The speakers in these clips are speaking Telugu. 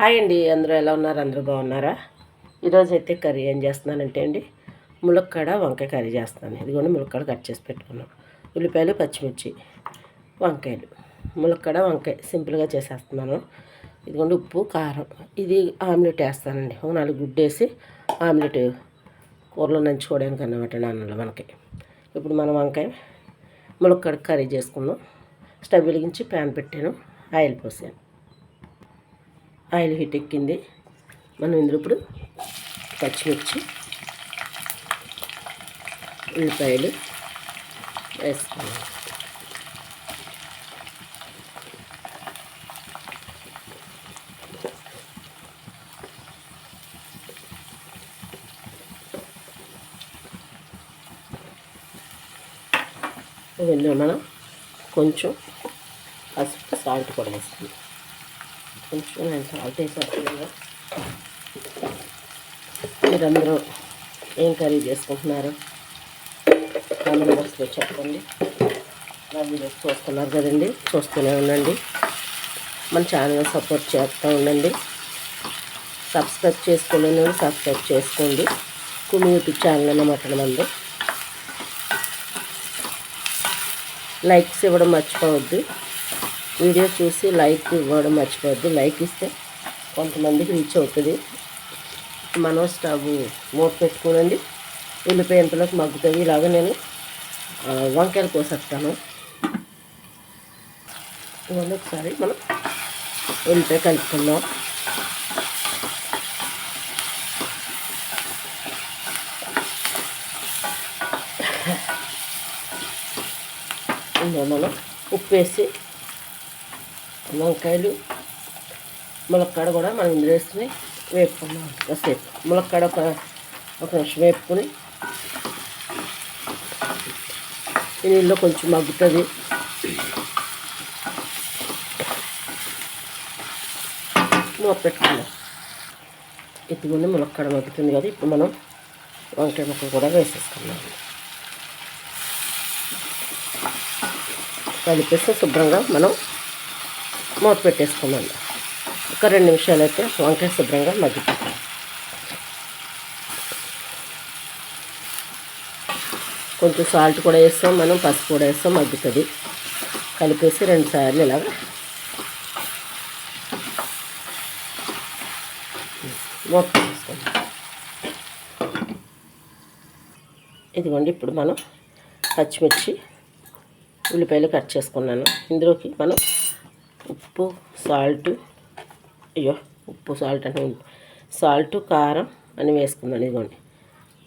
హాయ్ అండి అందరూ ఎలా ఉన్నారు? అందరూ బాగున్నారా? ఈరోజు అయితే కర్రీ ఏం చేస్తున్నానంటే అండి ములక్కాడ వంకాయ కర్రీ చేస్తున్నాను. ఇదిగోండి ములక్కాడ కట్ చేసి పెట్టుకున్నాం. ఉల్లిపాయలు పచ్చిమిర్చి వంకాయలు. ములక్కాడ వంకాయ సింపుల్గా చేసేస్తున్నాను. ఇదిగోండి ఉప్పు కారం. ఇది ఆమ్లెట్ వేస్తానండి. ఒక నాలుగు గుడ్డు వేసి ఆమ్లెట్ కూరలో నంచుకోవడానికి అన్నమాట నాన్నలు మనకి. ఇప్పుడు మనం వంకాయ ములక్కాడ కర్రీ చేసుకుందాం. స్టవ్ వెలిగించి ప్యాన్ పెట్టాను. ఆయిల్ పోసాను. ఆయిల్ హీట్ ఎక్కింది. మనం ఇందులో ఇప్పుడు పచ్చిమిర్చి ఉల్లిపాయలు వేసుకున్నాం. ఇందులో మనం కొంచెం పసుపు సాల్ట్ కూడా వేసుకుందాం. కొంచెం నేను సాల్ట్ వేసేస్తున్నాను మీరందరూ ఏం కర్రీ చేసుకుంటున్నారు కామెంట్ బాక్స్లో చెప్పండి నా వీడియోస్ చూస్తున్నారు కదండి చూస్తూనే ఉండండి మన ఛానల్ సపోర్ట్ చేస్తూ ఉండండి సబ్స్క్రైబ్ చేసుకోలేని సబ్స్క్రైబ్ చేసుకోండి కుమి యూట్యూబ్ ఛానల్ అన్నమాట మంది లైక్స్ ఇవ్వడం మర్చిపోవద్దు వీడియో చూసి లైక్ ఇవ్వడం మర్చిపోద్దు లైక్ ఇస్తే కొంతమందికి రీచ్ అవుతుంది. మనం స్టవ్ మూత పెట్టుకోనండి. ఉల్లిపాయ ఎంతలోకి మగ్గుతుంది ఇలాగ నేను వంకాయలు కోసేస్తాను. ఇవన్నీ ఒకసారి మనం ఉల్లిపాయ కలుపుకుందాం. ఇందులో మనం ఉప్పు వేసి వంకాయలు ములక్కాడ కూడా మనం ఇందులో వేసుకుని వేపుకున్నాం కాసేపు ములక్కాడ ఒక ఒక నిమిషం వేపుకొని నీళ్ళు నీళ్ళలో కొంచెం మగ్గుతుంది. మూత పెట్టుకుందాం. ఎత్తుకుని ములక్కాడ మగ్గుతుంది కదా ఇప్పుడు మనం వంకాయ ముక్కలు కూడా వేసేసుకున్నాం కలిపేసి శుభ్రంగా మనం మూత పెట్టేసుకున్నాను. ఒక రెండు నిమిషాలు అయితే వంకాయ శుభ్రంగా మగ్గిపోతాం కొంచెం సాల్ట్ కూడా వేస్తాం మనం పసుపు కూడా వేస్తాం మగ్గుతుంది. కలిపేసి రెండు సార్లు ఇలాగ మూత పెట్టేసుకుందాం. ఇదిగోండి ఇప్పుడు మనం పచ్చిమిర్చి ఉల్లిపాయలు కట్ చేసుకున్నాను. ఇందులోకి మనం ఉప్పు సాల్ట్ అయ్యో ఉప్పు సాల్ట్ అని సాల్ట్ కారం అని వేసుకుందాం ఇదిగోండి.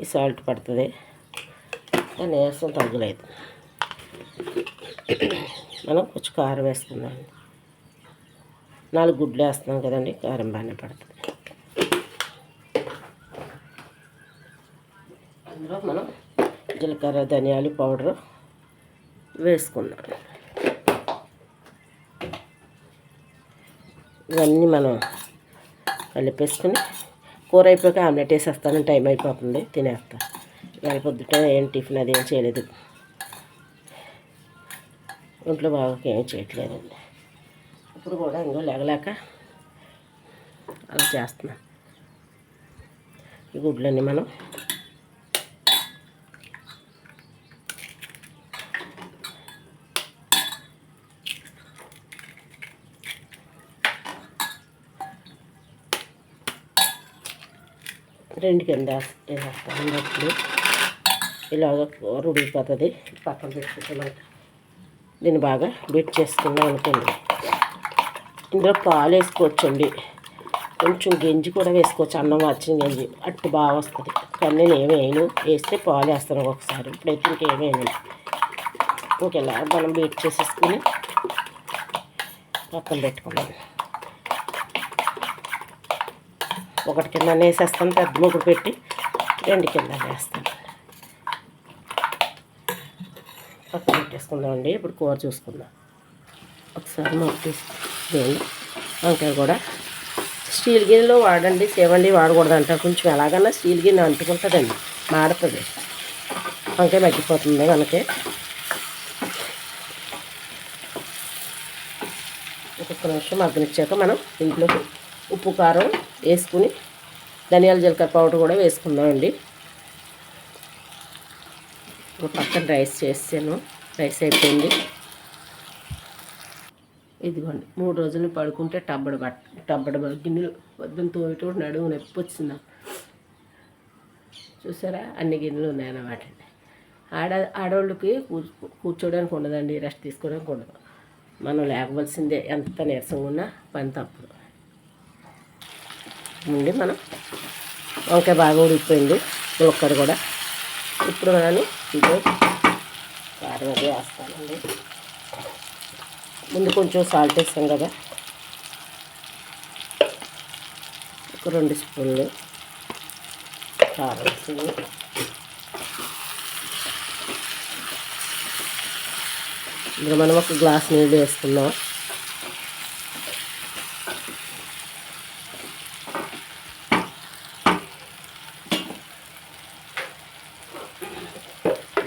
ఈ సాల్ట్ పడుతుంది. నీరసం తగ్గలేదు. మనం కొంచెం కారం వేసుకుందాం. నాలుగు గుడ్లు వేస్తున్నాం కదండి కారం బాగానే పడుతుంది. అందులో మనం జీలకర్ర ధనియాలు పౌడరు వేసుకున్నాం ఇవన్నీ మనం కలిపేసుకుని కూర అయిపోయాక ఆమ్లెట్ వేసేస్తాను. టైం అయిపోతుంది తినేస్తా. ఇవాళ పొద్దుట ఏం టిఫిన్ అది ఏం చేయలేదు. ఒంట్లో బాగా ఏం చేయట్లేదండి. ఇప్పుడు కూడా ఇంకో లేగలేక అలా చేస్తున్నాను ఈ గుడ్లన్నీ మనం రెండు కింద వేసేస్తాను అప్పుడు ఇలాగ కూర ఉడికిపోతుంది పక్కన పెట్టుకుంటున్నాం దీన్ని బాగా బీట్ చేసుకుందాం అనుకోండి. ఇందులో పాలు వేసుకోవచ్చండి. కొంచెం గింజి కూడా వేసుకోవచ్చు. అన్నం వచ్చిన గంజి. అట్టు బాగా వస్తుంది. కానీ నేను ఏమి వేయను. వేస్తే పాలు వేస్తాను ఒకసారి ఇప్పుడైతే ఇంకేమి ఇంకెలా మనం బీట్ చేసేసుకుని పక్కన పెట్టుకున్నాను ఒకటి కింద వేసేస్తాను పెద్ద ముగ్గురు పెట్టి రెండు కింద వేస్తాను. పక్కన పెట్టేసుకుందామండి. ఇప్పుడు కూర చూసుకుందాం. ఒకసారి మొక్క తీసుకోండి వంకాయ కూడా స్టీల్ గిన్నెలో వాడండి సేవండి వాడకూడదు అంటారు. కొంచెం ఎలాగన్నా స్టీల్ గిన్నె అంటుకుంటుందండి మాడుతుంది వంకాయ మగ్గిపోతుంది మనకి. ఒక్కొక్క నిమిషం మగ్గనిచ్చాక మనం ఇంట్లోకి ఉప్పు కారం వేసుకుని ధనియాల జీలకర్ర పౌడర్ కూడా వేసుకుందామండి. ఒక పక్కన రైస్ చేసాను. రైస్ అయిపోయింది. ఇదిగోండి మూడు రోజులు పడుకుంటే టబ్బడ బట్ట టబ్బడ బ- గిన్నెలు వద్దని తోమేటప్పుడు నడుము నొప్పి వచ్చింది. చూసారా? అన్ని గిన్నెలు ఉన్నాయన్నమాట. అండి ఆడ ఆడవాళ్ళకి కూర్చోడానికి ఉండదండి రెస్ట్ తీసుకోవడానికి ఉండదు. మనం లేకవలసిందే ఎంత నీరసంగా ఉన్నా పని తప్పదు. ఉండి మనం వంకాయ బాగా ఉడికిపోయింది ములక్కడ కూడా. ఇప్పుడు నేను ఇదో కారం అది వేస్తానండి. ముందు కొంచెం సాల్ట్ వేస్తాం కదా. ఒక రెండు స్పూన్లు కారం వేసింది ఇందులో మనం ఒక గ్లాస్ నీళ్ళు వేసుకుందాం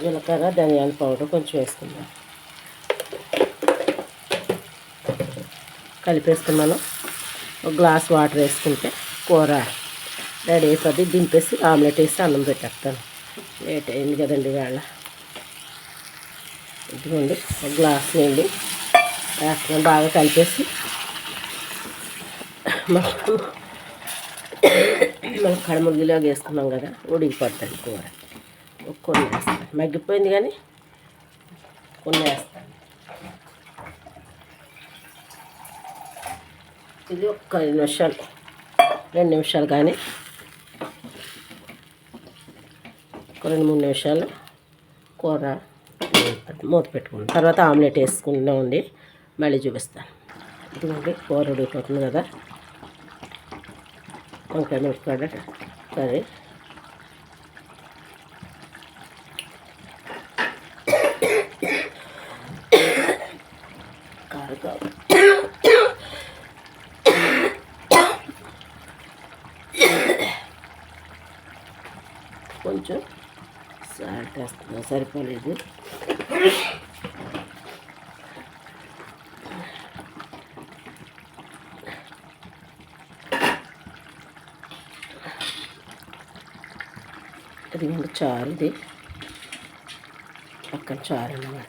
జీలకర్ర ధనియాల పౌడర్ కొంచెం వేసుకుందాం. కలిపేసుకున్నాను ఒక గ్లాస్ వాటర్ వేసుకుంటే కూర రెడీ అయిపోద్ది. దింపేసి ఆమ్లెట్ వేసి అన్నం పెట్టేస్తాను. లేట్ అయింది కదండి వేళ ఇదిగోండి ఒక గ్లాస్ నీళ్ళు వేస్తున్నాను బాగా కలిపేసి మనం మనం కడముగ్గిలాగా వేసుకున్నాం కదా ఉడికిపోతుంది కూర. కొన్ని వేస్తాను మగ్గిపోయింది కానీ కొన్ని వేస్తాను ఇది ఒక ఐదు నిమిషాలు రెండు నిమిషాలు కానీ ఒక రెండు మూడు నిమిషాలు కూర మూత పెట్టుకుంటాం. తర్వాత ఆమ్లెట్ వేసుకుంటూ ఉండి మళ్ళీ చూపిస్తాను. ఇదిగోండి కూర ఉడికిపోతుంది కదా. వంకాయ మిరపకాయ కర్రీ కారం కావాలి కొంచెం సాల్ట్ సరిపోలేదు. ఇది చారు ఇది. పక్కన చారు అన్నమాట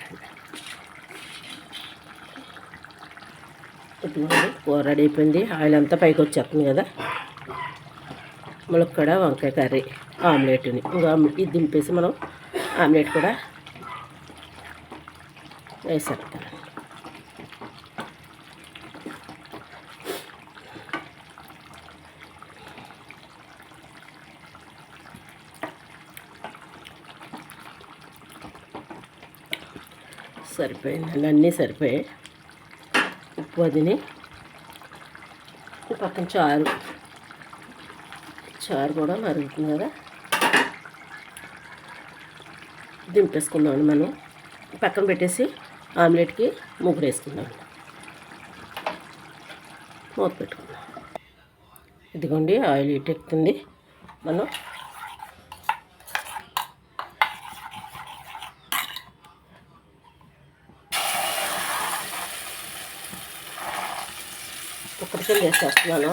ఇదిగోండి కూర రెడీ అయిపోయింది. ఆయిల్ అంతా పైకి వచ్చేస్తుంది కదా. ములక్కడ వంకాయ కర్రీ ఆమ్లెట్ని. ఇంకా ఇది దింపేసి మనం ఆమ్లెట్ కూడా వేసేస్తాను సరిపోయిందండి అన్నీ సరిపోయాయి. ఉప్పు అదిని పక్కన చారు. చారు కూడా మరుగుతుంది కదా. దింపేసుకుందాం మనం. పక్కన పెట్టేసి ఆమ్లెట్కి ముగ్గురు వేసుకుందాం మూత పెట్టుకుందాం ఇదిగోండి ఆయిల్ ఇటు ఎక్కుతుంది. మనం కుక్కడికి వేసేస్తున్నాను.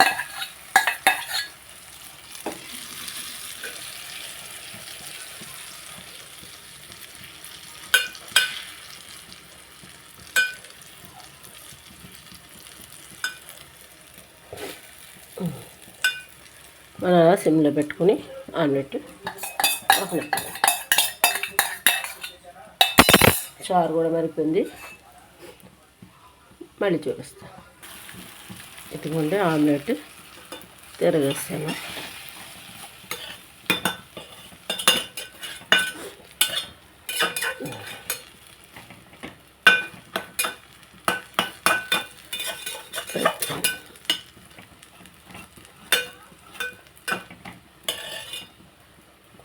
మనం అలా సిమ్లో పెట్టుకుని ఆమ్లెట్ పక్కన చారు కూడా మరిపోయింది మళ్ళీ చూపిస్తాను ఇదిగోండి ఆమ్లెట్ తిరగేస్తాను.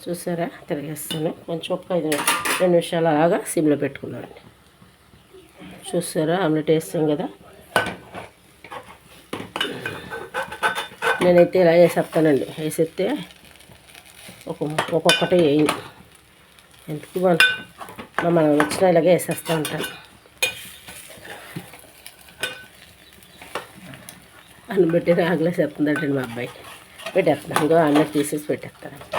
చూసారా? తిరిగేస్తాను. కొంచెం ఒక ఐదు రెండు నిమిషాలు అలాగా సిమ్లో పెట్టుకున్నానండి. చూసారా? ఆమ్లెట్ వేస్తాం కదా? నేనైతే ఇలా వేసేస్తానండి. వేసేస్తే ఒక ఒక్కొక్కటి వేయింది ఎందుకు మన మనం వచ్చిన ఇలాగే వేసేస్తూ ఉంటాను. అన్నం పెట్టి ఆగలేసి చెప్తుందంటండి మా అబ్బాయి. పెట్టేస్తాను. ఇంకో అన్నీ తీసేసి పెట్టేస్తాను.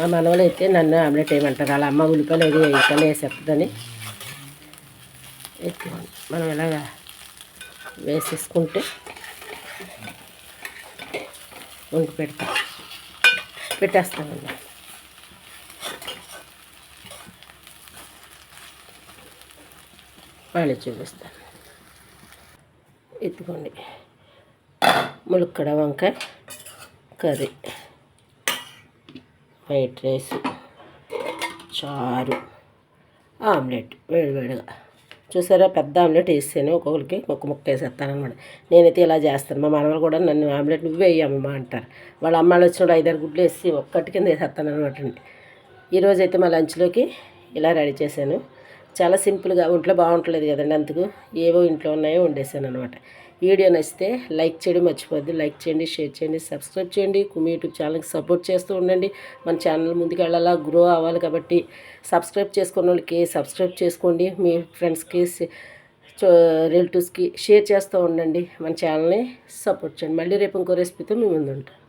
మా మనవలు అయితే నన్ను ఆమ్లెట్ వేయమంటారు అలా అమ్మ ఉల్లిపాయలు ఏది వేయకాలు వేసేస్తుందని ఎత్తుకోండి మనం ఇలాగా వేసేసుకుంటే వండి పెడతాం. పెట్టేస్తామండి మళ్ళీ చూపిస్తాను. ఎత్తుకోండి ములక్కడ వంకాయ కర్రీ. వైట్ రైస్ చారు ఆమ్లెట్ వేడివేడిగా. చూసారా? పెద్ద ఆమ్లెట్ వేసాను ఒక్కొక్కరికి ఒక్క ముక్క వేసేస్తాను అనమాట నేనైతే ఇలా చేస్తాను. మా మనవలు కూడా నన్ను ఆమ్లెట్ నువ్వే వేయమ్మా అంటారు. వాళ్ళ అమ్మాయిలు వచ్చినప్పుడు ఐదారు గుడ్లు వేసి ఒక్కటి కింద వేసేస్తాను అనమాట అండి. ఈరోజైతే మా లంచ్లోకి ఇలా రెడీ చేశాను. చాలా సింపుల్గా ఒంట్లో బాగుంటలేదు కదండి అందుకు ఏవో ఇంట్లో ఉన్నాయో వండేసాను అనమాట వీడియో నచ్చితే లైక్ చేయడం మర్చిపోద్ది లైక్ చేయండి షేర్ చేయండి సబ్స్క్రైబ్ చేయండి. కుమి యూట్యూబ్ ఛానల్కి సపోర్ట్ చేస్తూ ఉండండి. మన ఛానల్ ముందుకు వెళ్ళాలా గ్రో అవ్వాలి కాబట్టి సబ్స్క్రైబ్ చేసుకున్న వాళ్ళకి సబ్స్క్రైబ్ చేసుకోండి. మీ ఫ్రెండ్స్కి రిలేటివ్స్కి షేర్ చేస్తూ ఉండండి. మన ఛానల్ని సపోర్ట్ చేయండి. మళ్ళీ రేపు ఇంకో రెసిపీతో మీ ముందు ఉంటాం